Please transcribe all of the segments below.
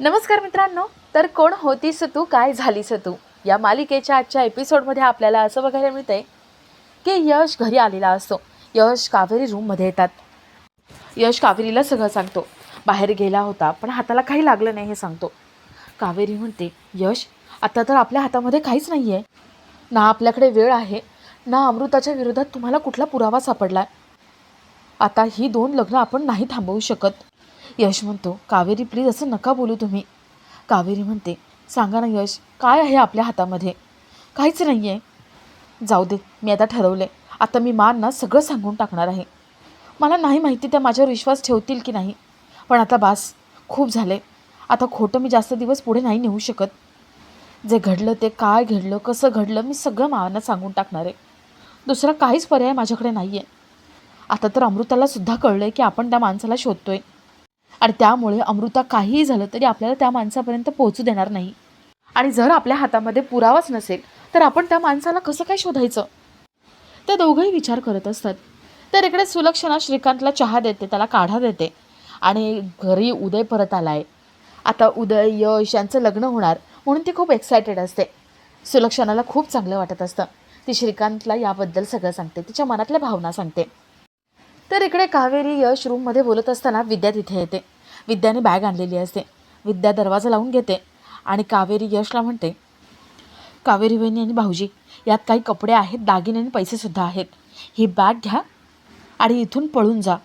नमस्कार मित्रांनो तर कोण होतीस तू काय झालीस तू? या मालिकेच्या आजच्या एपिसोडमध्ये आपल्याला असं बघायला मिळतंय की यश घरी आलेला असतो. यश कावेरी रूममध्ये येतात. यश कावेरीला सगळं सांगतो. बाहेर गेला होता पण हाताला काही लागलं नाही हे सांगतो. कावेरी म्हणते यश आता तर आपल्या हातामध्ये काहीच नाही आहे ना आपल्याकडे वेळ आहे ना अमृताच्या विरोधात तुम्हाला कुठला पुरावा सापडला आता ही दोन लग्न आपण नाही थांबवू शकत. यश म्हणतो कावेरी प्लीज असं नका बोलू तुम्ही. कावेरी म्हणते सांगा ना यश काय आहे आपल्या हातामध्ये? काहीच नाही आहे जाऊ दे मी आता ठरवले आता मी मानना सगळं सांगून टाकणार आहे. मला नाही माहिती त्या माझ्यावर विश्वास ठेवतील की नाही. पण आता बास खूप झाले आता खोटं मी जास्त दिवस पुढे नाही नेऊ शकत. जे घडलं ते काय घडलं कसं घडलं मी सगळं मावांना सांगून टाकणार आहे. दुसरा काहीच पर्याय माझ्याकडे नाही आहे आता तर अमृताला सुद्धा कळलं आहे की आपण त्या माणसाला शोधतोय. आणि त्यामुळे अमृता काहीही झालं तरी आपल्याला त्या माणसापर्यंत पोहोचू देणार नाही. आणि जर आपल्या हातामध्ये पुरावाच नसेल तर आपण त्या माणसाला कसं काय शोधायचं? ते दोघंही विचार करत असतात. तर इकडे सुलक्षणा श्रीकांतला चहा देते त्याला काढा देते. आणि घरी उदय परत आला आहे आता उदय यश यांचं लग्न होणार म्हणून ती खूप एक्सायटेड असते. सुलक्षणाला खूप चांगलं वाटत असतं. ती श्रीकांतला याबद्दल सगळं सांगते तिच्या मनातल्या भावना सांगते. तर इकडे कावेरी यश रूममध्ये बोलत असताना विद्या तिथे येते. विद्याने बॅग आणलेली असते. विद्या दरवाजा लावून घेते आणि कावेरी यशला म्हणते कावेरी बहिणी आणि भाऊजी यात काही कपडे आहेत दागिने आणि पैसेसुद्धा आहेत. ही बॅग घ्या आणि इथून पळून जा.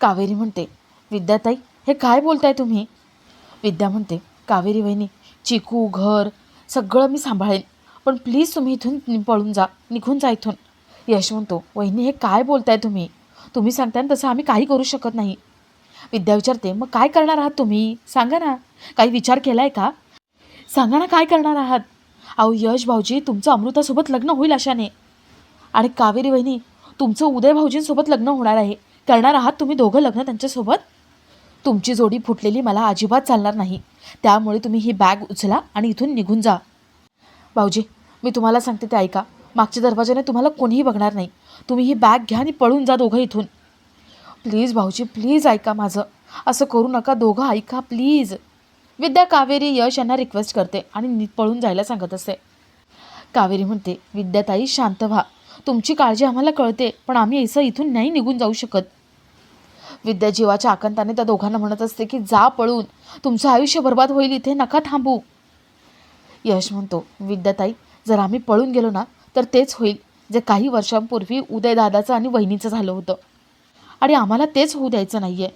कावेरी म्हणते विद्याताई हे काय बोलताय तुम्ही? विद्या म्हणते कावेरी वहिनी चिकू घर सगळं मी सांभाळेन पण प्लीज तुम्ही इथून पळून जा निघून जा इथून. यश म्हणतो वहिनी हे काय बोलताय तुम्ही? तुम्ही सांगता ना तसं आम्ही काही करू शकत नाही. विद्या विचारते मग काय करणार आहात तुम्ही? सांगा ना. काही विचार केला आहे का? सांगा ना काय करणार आहात? अहो यश भाऊजी तुमचं अमृतासोबत लग्न होईल अशाने. आणि कावेरी वहिनी तुमचं उदय भाऊजींसोबत लग्न होणार आहे. करणार आहात तुम्ही दोघं लग्न त्यांच्यासोबत? तुमची जोडी फुटलेली मला अजिबात चालणार नाही. त्यामुळे तुम्ही ही बॅग उचला आणि इथून निघून जा. भाऊजी मी तुम्हाला सांगते ते ऐका. मागच्या दरवाजाने तुम्हाला कोणीही बघणार नाही. तुम्ही ही बॅग घ्या आणि पळून जा दोघं इथून. प्लीज भाऊजी प्लीज ऐका माझं. असं करू नका दोघं ऐका प्लीज. विद्या कावेरी यश यांना रिक्वेस्ट करते आणि नि- पळून जायला सांगत असते. कावेरी म्हणते विद्याताई शांत व्हा. तुमची काळजी आम्हाला कळते पण आम्ही असं इथून नाही निघून जाऊ शकत. विद्या जीवाच्या आकांताने त्या दोघांना म्हणत असते की जा पळून. तुमचं आयुष्य बर्बाद होईल इथे नका थांबू. यश म्हणतो विद्याताई जर आम्ही पळून गेलो ना तर तेच होईल जे काही वर्षांपूर्वी उदयदादाचं आणि वहिनीचं झालं होतं. आणि आम्हाला तेच होऊ द्यायचं नाही आहे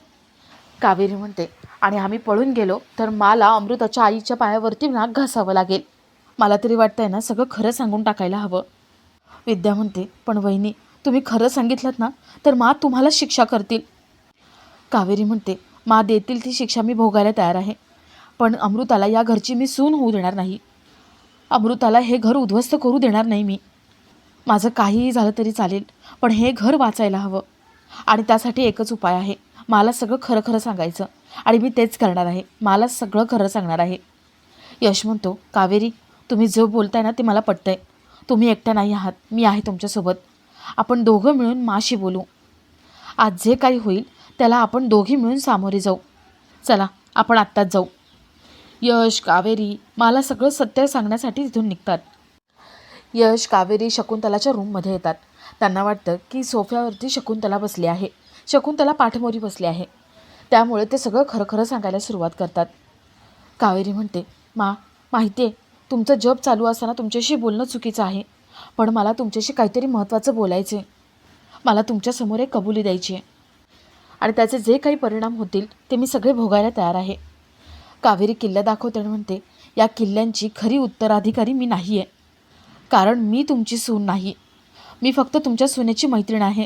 कावेरी म्हणते आणि आम्ही पळून गेलो तर मला अमृताच्या आईच्या पायावरती नाक घासावं लागेल. मला तरी वाटतंय ना सगळं खरं सांगून टाकायला हवं. विद्या म्हणते पण वहिनी तुम्ही खरं सांगितलं ना तर मा तुम्हाला शिक्षा करतील. कावेरी म्हणते मा देतील ती शिक्षा मी भोगायला तयार आहे. पण अमृताला या घरची मी सून होऊ देणार नाही. अमृताला हे घर उद्ध्वस्त करू देणार नाही मी. माझं काहीही झालं तरी चालेल पण हे घर वाचायला हवं. आणि त्यासाठी एकच उपाय आहे. मला सगळं खरं खरं सांगायचं. आणि मी तेच करणार आहे. मला सगळं खरं सांगणार आहे. यश म्हणतो कावेरी तुम्ही जो बोलताय ना ते मला पटतंय. तुम्ही एकट्या नाही आहात. मी आहे तुमच्यासोबत. आपण दोघं मिळून माशी बोलू. आज जे काही होईल त्याला आपण दोघी मिळून सामोरे जाऊ. चला आपण आत्ताच जाऊ. यश कावेरी मला सगळं सत्य सांगण्यासाठी तिथून निघतात. यश कावेरी शकुंतलाच्या रूममध्ये येतात. त्यांना वाटतं की सोफ्यावरती शकुंतला बसली आहे. शकुंतला पाठमोरी बसली आहे. त्यामुळे ते सगळं खरं खरं सांगायला सुरुवात करतात. कावेरी म्हणते मा माहिती आहे तुमचं जप चालू असताना तुमच्याशी बोलणं चुकीचं आहे. पण मला तुमच्याशी काहीतरी महत्त्वाचं बोलायचं आहे. मला तुमच्यासमोर एक कबुली द्यायची आहे. आणि त्याचे जे काही परिणाम होतील ते मी सगळे भोगायला तयार आहे. कावेरी किल्ला दाखवते आणि म्हणते या किल्ल्यांची खरी उत्तराधिकारी मी नाही आहे कारण मी तुमची सून नाही. मी फक्त तुमच्या सुनेची मैत्रीण आहे.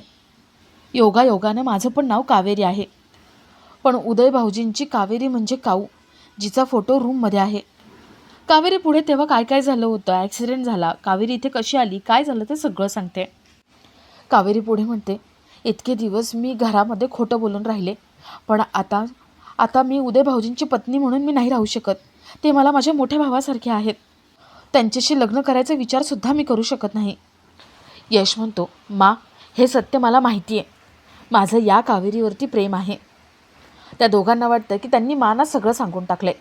योगा योगानं माझं पण नाव कावेरी आहे. पण उदय भाऊजींची कावेरी म्हणजे काऊ जिचा फोटो रूममध्ये आहे. कावेरी पुढे तेव्हा काय काय झालं होतं ॲक्सिडेंट झाला कावेरी इथे कशी आली काय झालं ते सगळं सांगते. कावेरी पुढे म्हणते इतके दिवस मी घरामध्ये खोटं बोलून राहिले पण आता आता मी उदय भाऊजींची पत्नी म्हणून मी नाही राहू शकत. ते मला माझ्या मोठ्या भावासारखे आहेत. त्यांच्याशी लग्न करायचा विचारसुद्धा मी करू शकत नाही. यश म्हणतो मा हे सत्य मला माहिती आहे माझं या कावेरीवरती प्रेम आहे. त्या दोघांना वाटतं की त्यांनी माना सगळं सांगून टाकलंय.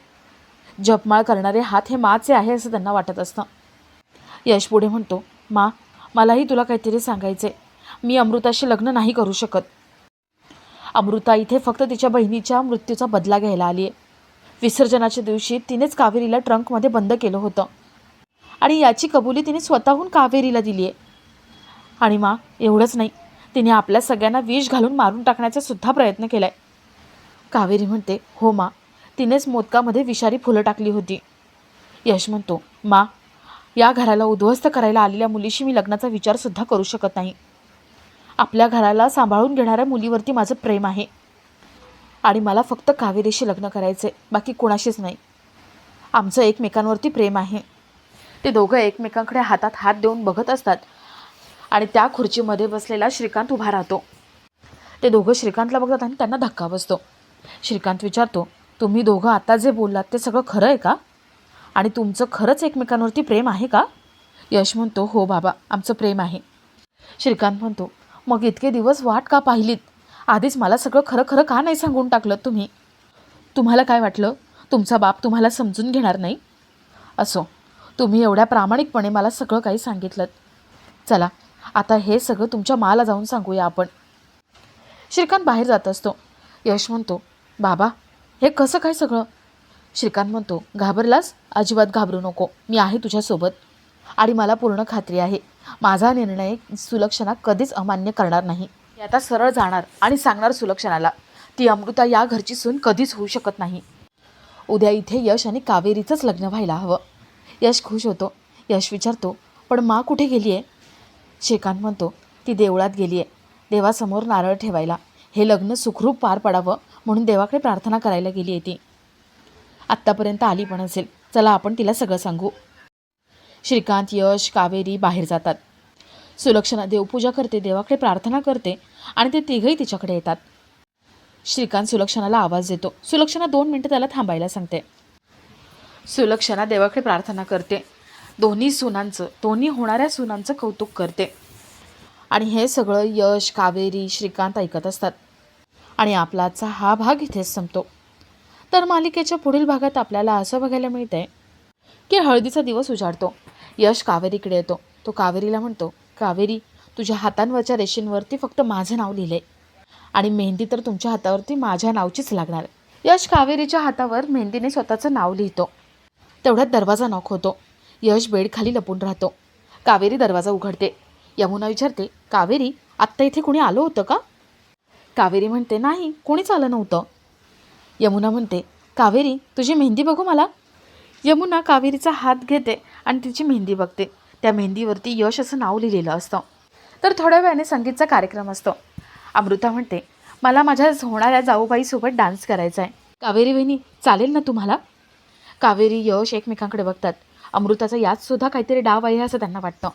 जपमाळ करणारे हात हे माचे आहे असं त्यांना वाटत असतं. यश पुढे म्हणतो मा मलाही तुला काहीतरी सांगायचे मी अमृताशी लग्न नाही करू शकत. अमृता इथे फक्त तिच्या बहिणीच्या मृत्यूचा बदला घ्यायला आली आहे विसर्जनाच्या दिवशी तिनेच कावेरीला ट्रंकमध्ये बंद केलं होतं. आणि याची कबुली तिने स्वतःहून कावेरीला दिली आहे आणि मा एवढंच नाही. तिने आपल्या सगळ्यांना विष घालून मारून टाकण्याचा सुद्धा प्रयत्न केला आहे कावेरी म्हणते हो मा. तिनेच मोदकामध्ये विषारी फुलं टाकली होती. यश म्हणतो मा या घराला उद्ध्वस्त करायला आलेल्या मुलीशी मी लग्नाचा विचारसुद्धा करू शकत नाही. आपल्या घराला सांभाळून घेणाऱ्या मुलीवरती माझं प्रेम आहे. आणि मला फक्त कावेरीशी लग्न करायचे बाकी कोणाशीच नाही. आमचं एकमेकांवरती प्रेम आहे. ते दोघं एकमेकांकडे हातात हात देऊन बघत असतात. आणि त्या खुर्चीमध्ये बसलेला श्रीकांत उभा राहतो. ते दोघं श्रीकांतला बघतात आणि त्यांना धक्का बसतो. श्रीकांत विचारतो तुम्ही दोघं आता जे बोललात ते सगळं खरं आहे का? आणि तुमचं खरंच एकमेकांवरती प्रेम आहे का? यश म्हणतो हो बाबा आमचं प्रेम आहे. श्रीकांत म्हणतो मग इतके दिवस वाट का पाहिलीत? आधीच मला सगळं खरं खरं का नाही सांगून टाकलं तुम्ही? तुम्हाला काय वाटलं? तुमचा बाप तुम्हाला समजून घेणार नाही? असो तुम्ही एवढ्या प्रामाणिकपणे मला सगळं काही सांगितलं चला आता हे सगळं तुमच्या माला जाऊन सांगूया आपण. श्रीकांत बाहेर जात असतो. यश म्हणतो बाबा हे कसं काय सगळं? श्रीकांत म्हणतो घाबरलास? अजिबात घाबरू नको. मी आहे तुझ्यासोबत. आणि मला पूर्ण खात्री आहे. माझा निर्णय सुलक्षणा कधीच अमान्य करणार नाही. मी आता सरळ जाणार आणि सांगणार सुलक्षणाला ती अमृता या घरची सून कधीच होऊ शकत नाही. उद्या इथे यश आणि कावेरीचंच लग्न व्हायला हवं. यश खुश होतो यश विचारतो पण मा कुठे गेली आहे श्रीकांत म्हणतो ती देवळात गेली आहे देवासमोर नारळ ठेवायला. हे लग्न सुखरूप पार पडावं म्हणून देवाकडे प्रार्थना करायला गेली आहे ती. आत्तापर्यंत आली पण असेल. चला आपण तिला सगळं सांगू. श्रीकांत यश कावेरी बाहेर जातात. सुलक्षणा देवपूजा करते देवाकडे प्रार्थना करते आणि ते तिघही तिच्याकडे येतात. श्रीकांत सुलक्षणाला आवाज देतो. सुलक्षणा दोन मिनटं त्याला थांबायला सांगते. सुलक्षणा देवाकडे प्रार्थना करते. दोन्ही सुनांचं दोन्ही होणाऱ्या सुनांचं कौतुक करते. आणि हे सगळं यश कावेरी श्रीकांत ऐकत असतात. आणि आपलाचा हा भाग इथेच संपतो. तर मालिकेच्या पुढील भागात आपल्याला असं बघायला मिळतंय की हळदीचा दिवस उजाडतो. यश कावेरीकडे येतो. तो कावेरीला म्हणतो कावेरी तुझ्या हातांवरच्या रेषेंवरती फक्त माझं नाव लिहिलंय. आणि मेहंदी तर तुमच्या हातावरती माझ्या नावचीच लागणार यश कावेरीच्या हातावर मेहंदीने स्वतःचं नाव लिहितो. तेवढ्यात दरवाजा नॉक होतो. यश बेडखाली लपून राहतो. कावेरी दरवाजा उघडते. यमुना विचारते कावेरी आत्ता इथे कुणी आलं होतं का? कावेरी म्हणते नाही कोणीच आलं नव्हतं. यमुना म्हणते कावेरी तुझी मेहंदी बघू मला? यमुना कावेरीचा हात घेते आणि तिची मेहंदी बघते. त्या मेहंदीवरती यश असं नाव लिहिलेलं असतं. तर थोड्या वेळाने संगीतचा कार्यक्रम असतो. अमृता म्हणते मला माझ्या होणाऱ्या जाऊबाईसोबत डान्स करायचा आहे कावेरी वहिनी चालेल ना तुम्हाला? कावेरी यश एकमेकांकडे बघतात. अमृताचा यातसुद्धा काहीतरी डाव आहे असं त्यांना वाटतं.